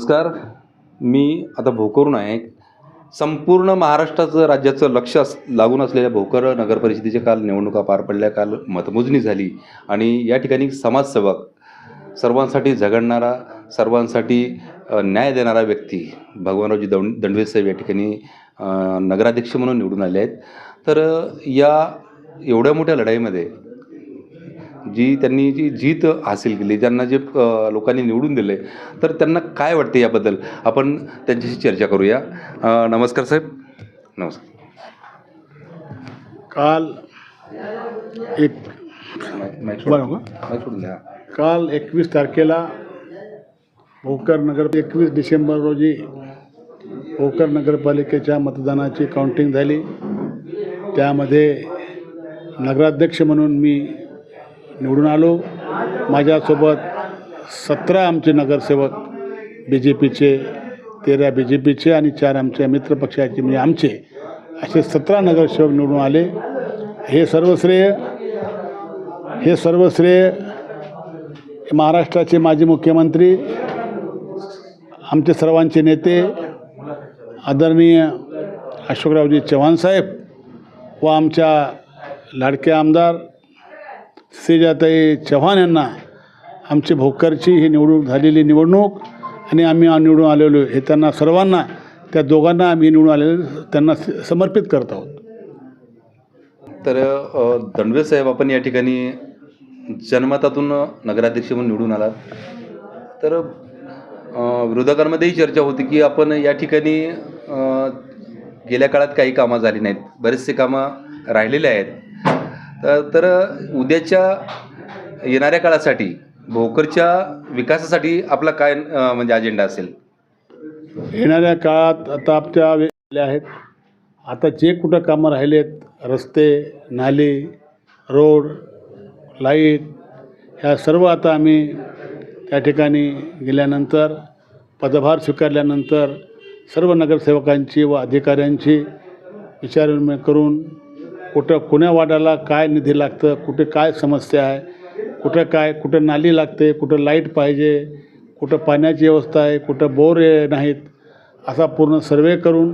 नमस्कार. मी आता भोकरून आहे संपूर्ण महाराष्ट्राचं राज्याचं लक्ष अस लागून असलेल्या भोकर नगर परिषदेच्या काल निवडणुका पार पडल्या काल मतमोजणी झाली आणि या ठिकाणी समाजसेवक सर्वांसाठी झगडणारा सर्वांसाठी न्याय देणारा व्यक्ती भगवानरावजी दंड दंडवे साहेब या ठिकाणी नगराध्यक्ष म्हणून निवडून आले आहेत. तर या एवढ्या मोठ्या लढाईमध्ये जी त्यांनी जी जीत हासिल केली ज्यांना जे लोकांनी निवडून दिले तर त्यांना काय वाटते याबद्दल? आपण त्यांच्याशी चर्चा करूया. नमस्कार साहेब. नमस्कार. काल एक. काल एकवीस तारखेला भोकर नगर एकवीस डिसेंबर रोजी भोकर नगरपालिकेच्या मतदानाची काउंटिंग झाली. त्यामध्ये नगराध्यक्ष म्हणून मी निवडून आलो. माझ्यासोबत सतरा आमचे नगरसेवक बी जे पीचे तेरा बी जे पीचे आणि चार आमच्या मित्रपक्षाचे म्हणजे आमचे असे सतरा नगरसेवक निवडून आले. हे सर्वश्रेय हे सर्वश्रेय महाराष्ट्राचे माजी मुख्यमंत्री आमचे सर्वांचे नेते आदरणीय अशोकरावजी चव्हाण साहेब व आमच्या लाडके आमदार श्रीजाताई चव्हाण यांना आमची भोकरची ही निवडणूक झालेली निवडणूक आणि आम्ही निवडून आलेलो हे त्यांना सर्वांना त्या दोघांना आम्ही निवडून आलेलो त्यांना समर्पित करत आहोत. तर दंडवे साहेब आपण या ठिकाणी जनमतातून नगराध्यक्ष म्हणून निवडून आलात. तर विरोधकांमध्येही चर्चा होती की आपण या ठिकाणी गेल्या काळात काही कामं झाली नाहीत. बरेचसे कामं राहिलेले आहेत. तर तर उद्याच्या येणाऱ्या काळासाठी भोकरच्या विकासासाठी आपला काय म्हणजे अजेंडा असेल? येणाऱ्या काळात आता आपल्या आहेत. आता जे कुठं कामं राहिलेत रस्ते नाली रोड लाइट ह्या सर्व आता आम्ही त्या ठिकाणी गेल्यानंतर पदभार स्वीकारल्यानंतर सर्व नगरसेवकांची व अधिकाऱ्यांची विचारविनिमय करून कुठं कुण्या वाड्याला काय निधी लागतं कुठे काय समस्या आहे कुठं काय कुठं नाली लागते कुठं लाइट पाहिजे कुठं पाण्याची व्यवस्था आहे कुठं बोर नाहीत असा पूर्ण सर्वे करून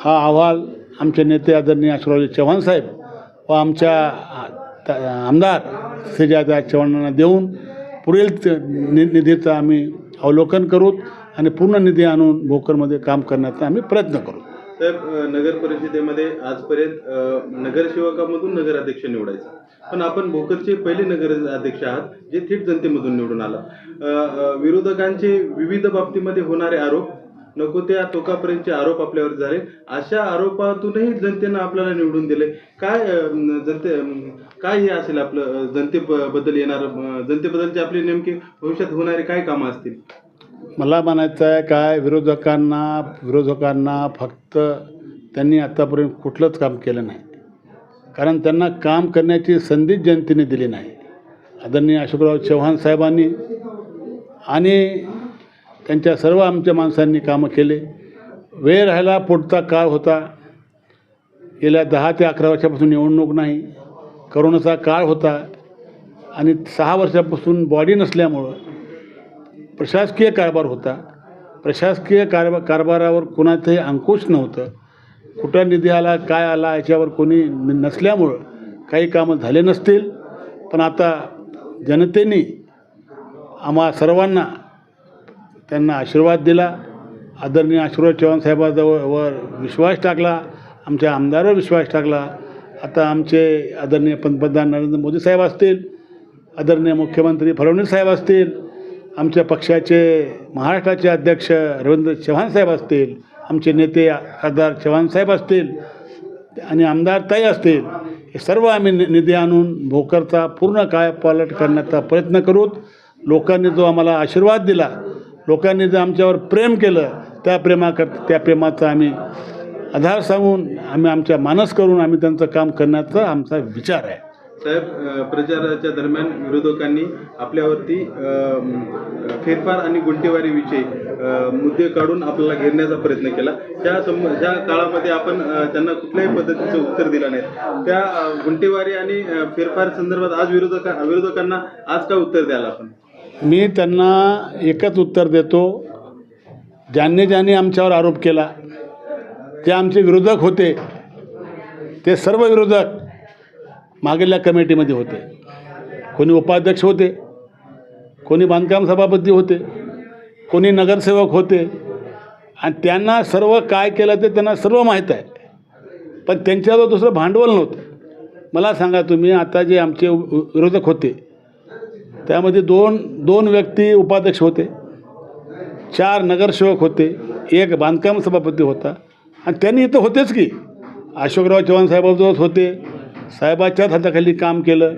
हा अहवाल आमचे नेते आदरणीय आशिषरावजी चव्हाण साहेब व आमच्या आमदार श्रीजादा चव्हाणांना देऊन पुढील नि निधीचं आम्ही अवलोकन करू आणि पूर्ण निधी आणून भोकरमध्ये काम करण्याचा आम्ही प्रयत्न करू. साहेब नगर परिषदेमध्ये आजपर्यंत नगरसेवकामधून नगराध्यक्ष निवडायचा. पण आपण भोकरचे पहिले नगराध्यक्ष आहात जे थेट जनतेमधून निवडून आला. विरोधकांचे विविध बाबतीमध्ये होणारे आरोप नको त्या टोकापर्यंतचे आरोप आपल्यावर झाले. अशा आरोपातूनही जनतेनं आपल्याला निवडून दिले. काय जनते काय हे असेल आपलं जनतेबद्दल येणार जनतेबद्दलचे आपले नेमके भविष्यात होणारे काय कामं असतील? मला म्हणायचं आहे काय विरोधकांना विरोधकांना फक्त त्यांनी आत्तापर्यंत कुठलंच काम केलं नाही. कारण त्यांना काम करण्याची संधीच जनतेने दिली नाही. आदरणीय अशोकराव चव्हाण साहेबांनी आणि त्यांच्या सर्व आमच्या माणसांनी कामं केले. वेळ राहिला पुढचा काळ होता. गेल्या दहा ते अकरा वर्षापासून निवडणूक नाही. करोनाचा काळ होता. आणि सहा वर्षापासून बॉडी नसल्यामुळं प्रशासकीय कारभार होता. प्रशासकीय कारभा कारभारावर कोणाचंही अंकुश नव्हतं. कुठं निधी आला काय आला याच्यावर कोणी नसल्यामुळं काही कामं झाले नसतील. पण आता जनतेने आम्हा सर्वांना त्यांना आशीर्वाद दिला. आदरणीय आशीर्वाद चव्हाण साहेबाजवळ वर विश्वास टाकला. आमच्या आमदारावर विश्वास टाकला. आता आमचे आदरणीय पंतप्रधान नरेंद्र मोदी साहेब असतील आदरणीय मुख्यमंत्री फडणवीस साहेब असतील आमच्या पक्षाचे महाराष्ट्राचे अध्यक्ष रवींद्र चव्हाणसाहेब असतील आमचे नेते खासदार चव्हाण साहेब असतील आणि आमदार ताई असतील हे सर्व आम्ही नि निधी आणून भोकरचा पूर्ण काय पालट करण्याचा प्रयत्न करूत. लोकांनी जो आम्हाला आशीर्वाद दिला लोकांनी जो आमच्यावर प्रेम केलं त्या प्रेमाकर त्या प्रेमाचा आम्ही आधार सांगून आम्ही आमच्या मानस करून आम्ही त्यांचं काम करण्याचा आमचा विचार आहे. साहेब प्रचाराच्या दरम्यान विरोधकांनी आपल्यावरती फेरफार आणि गुंटेवारीविषयी मुद्दे काढून आपल्याला घेरण्याचा प्रयत्न केला. त्या सम ज्या काळामध्ये आपण त्यांना कुठल्याही पद्धतीचं उत्तर दिलं नाही. त्या गुंटेवारी आणि फेरफार संदर्भात आज विरोधका विरोधकांना आज काय उत्तर द्याल आपण? मी त्यांना एकच उत्तर देतो. ज्यांनी ज्यांनी आमच्यावर आरोप केला जे आमचे विरोधक होते ते सर्व विरोधक मागेल्या कमिटीमध्ये होते. कोणी उपाध्यक्ष होते कोणी बांधकाम सभापती होते कोणी नगरसेवक होते. आणि त्यांना सर्व काय केलं ते त्यांना सर्व माहीत आहे. पण त्यांच्याजवळ दुसरं भांडवल नव्हतं. मला सांगा तुम्ही आता जे आमचे विरोधक होते त्यामध्ये दोन दोन व्यक्ती उपाध्यक्ष होते चार नगरसेवक होते एक बांधकाम सभापती होता. आणि त्यांनी इथं होतेच की. अशोकराव चव्हाण साहेबाजवळ होते साहेबाच्याच हाताखाली काम केलं.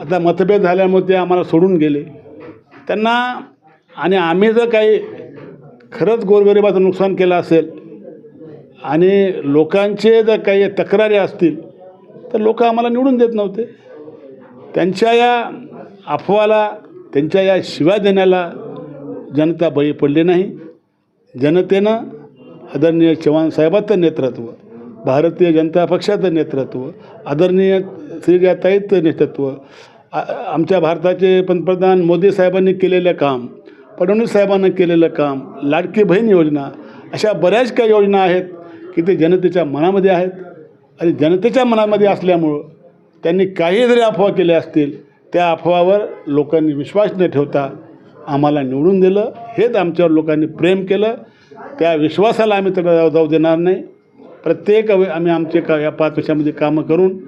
आता मतभेद झाल्यामुळे ते आम्हाला सोडून गेले. त्यांना आणि आम्ही जर काही खरंच गोरगरिबाचं नुकसान केलं असेल आणि लोकांचे जर काही तक्रारी असतील तर लोक आम्हाला निवडून देत नव्हते. त्यांच्या या अफवाला त्यांच्या या शिवा देण्याला जनता बळी पडली नाही. जनतेनं आदरणीय चव्हाण साहेबाचं नेतृत्व भारतीय जनता पक्षाचं नेतृत्व आदरणीय श्रीजाताईचं नेतृत्व आ- आमच्या भारताचे पंतप्रधान मोदी साहेबांनी केलेलं काम फडणवीस साहेबांनी केलेलं काम लाडकी बहीण योजना अशा बऱ्याच काही योजना आहेत की ते जनतेच्या मनामध्ये आहेत आणि जनतेच्या मनामध्ये असल्यामुळं त्यांनी काही जरी अफवा केल्या असतील त्या अफवावर लोकांनी विश्वास न ठेवता आम्हाला निवडून दिलं हेच आमच्यावर लोकांनी प्रेम केलं त्या विश्वासाला आम्ही तर जाऊ देणार नाही प्रत्येक वे- आम्ही आमचे का या पाच वर्षामध्ये कामं करून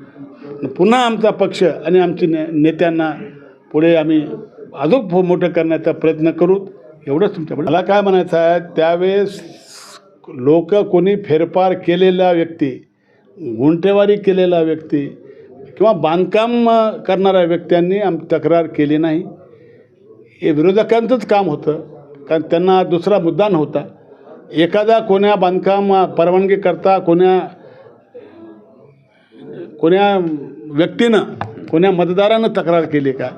पुन्हा आमचा पक्ष आणि आमचे ने नेत्यांना पुढे आम्ही अजून मोठं करण्याचा प्रयत्न करू. एवढंच तुमच्याकडे. मला काय म्हणायचं आहे त्यावेळेस लोक कोणी फेरफार केलेला व्यक्ती गुंठेवारी केलेला व्यक्ती किंवा बांधकाम करणाऱ्या व्यक्त्यांनी आम तक्रार केली नाही. हे विरोधकांचंच काम होतं कारण त्यांना दुसरा मुद्दा नव्हता. एखादा कोण्या बांधकाम परवानगी करता कोण्या कोण्या व्यक्तीनं कोण्या मतदारानं तक्रार केली का?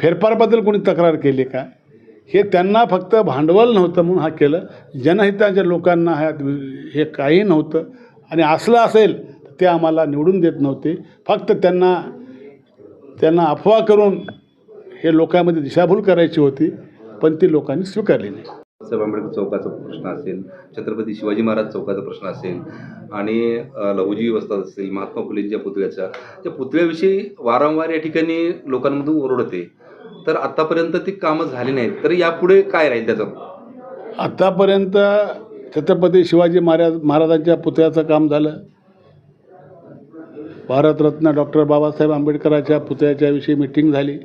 फेरफारबद्दल कोणी तक्रार केली का? हे त्यांना फक्त भांडवल नव्हतं म्हणून हा केलं. जनहिताच्या लोकांना ह्या हे काही नव्हतं. आणि असलं असेल तर ते आम्हाला निवडून देत नव्हते. फक्त त्यांना त्यांना अफवा करून हे लोकांमध्ये दिशाभूल करायची होती पण ती लोकांनी स्वीकारली नाही. बाबासाहेब आंबेडकर चौकाचा प्रश्न असेल छत्रपती शिवाजी महाराज चौकाचा प्रश्न असेल आणि लहुजी वस्तात असेल महात्मा फुलेंच्या पुतळ्याचा त्या पुतळ्याविषयी वारंवार या ठिकाणी लोकांमधून ओरडते तर आत्तापर्यंत ती कामं झाली नाहीत. तर यापुढे काय राहील त्याचं? आत्तापर्यंत छत्रपती शिवाजी महाराज महाराजांच्या पुतळ्याचं काम झालं. भारतरत्न डॉक्टर बाबासाहेब आंबेडकरांच्या पुतळ्याच्या विषयी मिटिंग झाली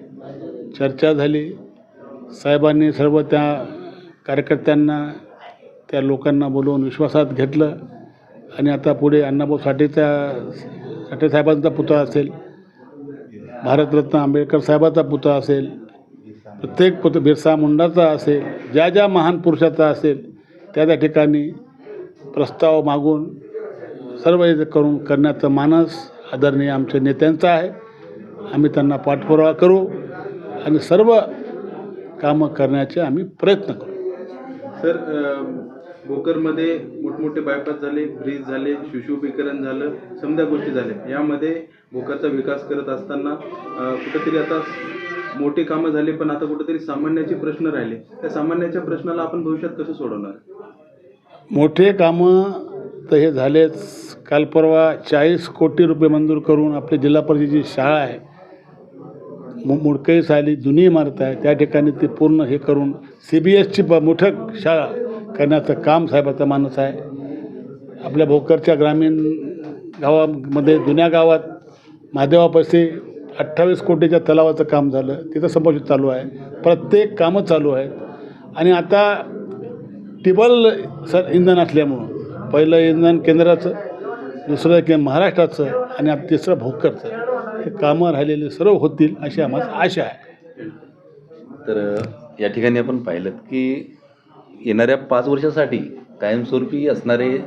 चर्चा झाली. साहेबांनी सर्व त्या कार्यकर्त्यांना त्या लोकांना बोलवून विश्वासात घेतलं आणि आता पुढे अण्णाभाऊ साठेचा साठे साहेबांचा पुतळा असेल भारतरत्न आंबेडकर साहेबाचा पुतळा असेल प्रत्येक पुत बिरसा मुंडाचा असेल ज्या ज्या महान पुरुषाचा असेल त्या त्या ठिकाणी प्रस्ताव मागून सर्व करून करण्याचं मानस आदरणीय आमच्या नेत्यांचा आहे. आम्ही त्यांना पाठपुरावा करू आणि सर्व कामं करण्याचे आम्ही प्रयत्न करू. सर भोकरमध्ये मोठमोठे बायपास झाले ब्रिज झाले शिशुभिकरण झालं समजा गोष्टी झाल्या. यामध्ये भोकरचा विकास करत असताना कुठेतरी आता मोठी कामं झाली पण आता कुठेतरी सामान्याचे प्रश्न राहिले. त्या सामान्याच्या प्रश्नाला आपण भविष्यात कसं सोडवणार? मोठे कामं तर हे झालेच. काल परवा चाळीस कोटी रुपये मंजूर करून आपली जिल्हा परिषदेची शाळा आहे. मुडकई साली जुनी इमारत आहे. त्या ठिकाणी ते पूर्ण हे करून सी बी एसची ब मोठं शाळा करण्याचं काम साहेबाचा माणूस आहे. आपल्या भोकरच्या ग्रामीण गावामध्ये जुन्या गावात महादेवापाशी अठ्ठावीस कोटीच्या तलावाचं काम झालं. तिथं संभाषण चालू आहे. प्रत्येक कामं चालू आहेत. आणि आता टिबल सर इंधन असल्यामुळं पहिलं इंधन केंद्राचं दुसरं के महाराष्ट्राचं आणि आता तिसरं भोकरचं. हे कामं राहिलेले सर्व होतील अशी आम्हाला आशा आहे. तर या ठिकाणी आपण पाहिलं की येणाऱ्या पाच वर्षासाठी कायमस्वरूपी असणारे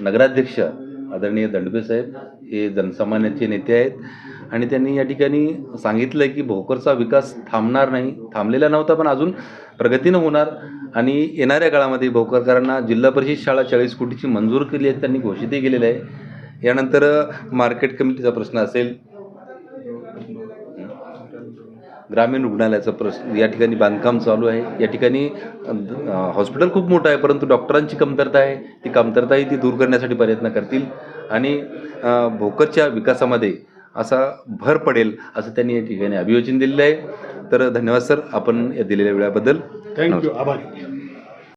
नगराध्यक्ष आदरणीय दंडबे साहेब हे जनसामान्याचे नेते आहेत आणि त्यांनी या ठिकाणी सांगितलं आहे की भोकरचा विकास थांबणार नाही थांबलेला नव्हता पण अजून प्रगतीनं होणार आणि येणाऱ्या काळामध्ये भोकरकरांना जिल्हा परिषद शाळा चाळीस कोटीची मंजूर केली आहे त्यांनी घोषितही केलेलं आहे. यानंतर मार्केट कमिटीचा प्रश्न असेल ग्रामीण रुग्णालयाचं प्रश या ठिकाणी बांधकाम चालू आहे. या ठिकाणी हॉस्पिटल खूप मोठं आहे परंतु डॉक्टरांची कमतरता आहे. ती कमतरताही ती दूर करण्यासाठी प्रयत्न करतील. आणि भोकरच्या विकासामध्ये असा भर पडेल असं त्यांनी या ठिकाणी अभियोजन दिलेलं आहे. तर धन्यवाद सर. आपण या दिलेल्या वेळाबद्दल थँक्यू आभारी.